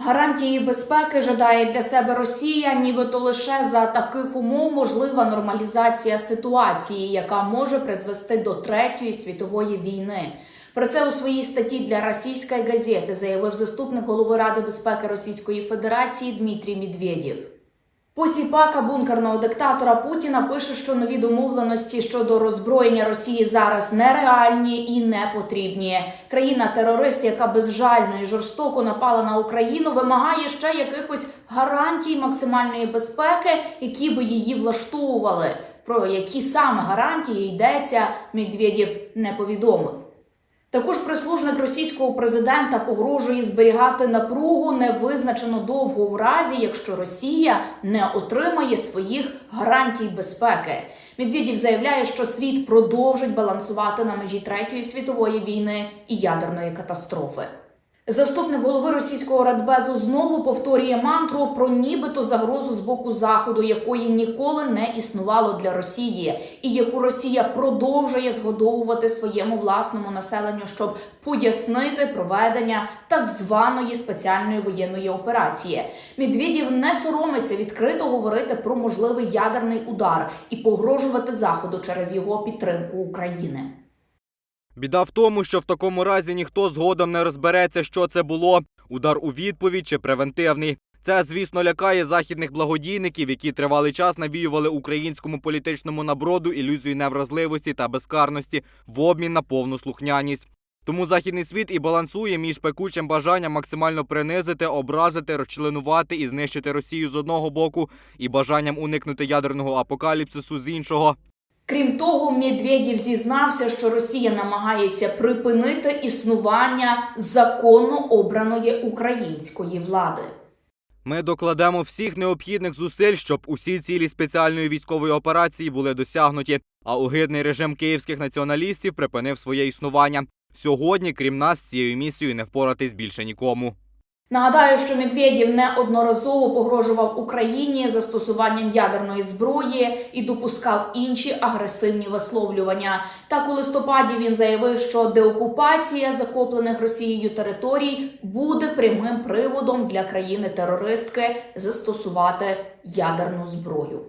Гарантії безпеки жадає для себе Росія, нібито лише за таких умов можлива нормалізація ситуації, яка може призвести до третьої світової війни. Про це у своїй статті для російської газети заявив заступник голови Ради безпеки Російської Федерації Дмитрій Медведєв. Посіпака бункерного диктатора Путіна пише, що нові домовленості щодо роззброєння Росії зараз нереальні і не потрібні. Країна-терорист, яка безжально і жорстоко напала на Україну, вимагає ще якихось гарантій максимальної безпеки, які би її влаштовували. Про які саме гарантії йдеться, Медведєв не повідомив. Також прислужник російського президента погрожує зберігати напругу невизначено довго в разі, якщо Росія не отримає своїх гарантій безпеки. Медведів заявляє, що світ продовжить балансувати на межі третьої світової війни і ядерної катастрофи. Заступник голови російського радбезу знову повторює мантру про нібито загрозу з боку заходу, якої ніколи не існувало для Росії, і яку Росія продовжує згодовувати своєму власному населенню, щоб пояснити проведення так званої спеціальної воєнної операції. Медведєв не соромиться відкрито говорити про можливий ядерний удар і погрожувати заходу через його підтримку України. Біда в тому, що в такому разі ніхто згодом не розбереться, що це було удар у відповідь чи превентивний. Це, звісно, лякає західних благодійників, які тривалий час навіювали українському політичному наброду ілюзію невразливості та безкарності в обмін на повну слухняність. Тому західний світ і балансує між пекучим бажанням максимально принизити, образити, розчленувати і знищити Росію з одного боку, і бажанням уникнути ядерного апокаліпсису з іншого. Крім того, Медведєв зізнався, що Росія намагається припинити існування законно обраної української влади. Ми докладемо всіх необхідних зусиль, щоб усі цілі спеціальної військової операції були досягнуті, а огидний режим київських націоналістів припинив своє існування. Сьогодні, крім нас, цією місією не впоратись більше нікому. Нагадаю, що Медведєв неодноразово погрожував Україні застосуванням ядерної зброї і допускав інші агресивні висловлювання. Так у листопаді він заявив, що деокупація захоплених Росією територій буде прямим приводом для країни-терористки застосувати ядерну зброю.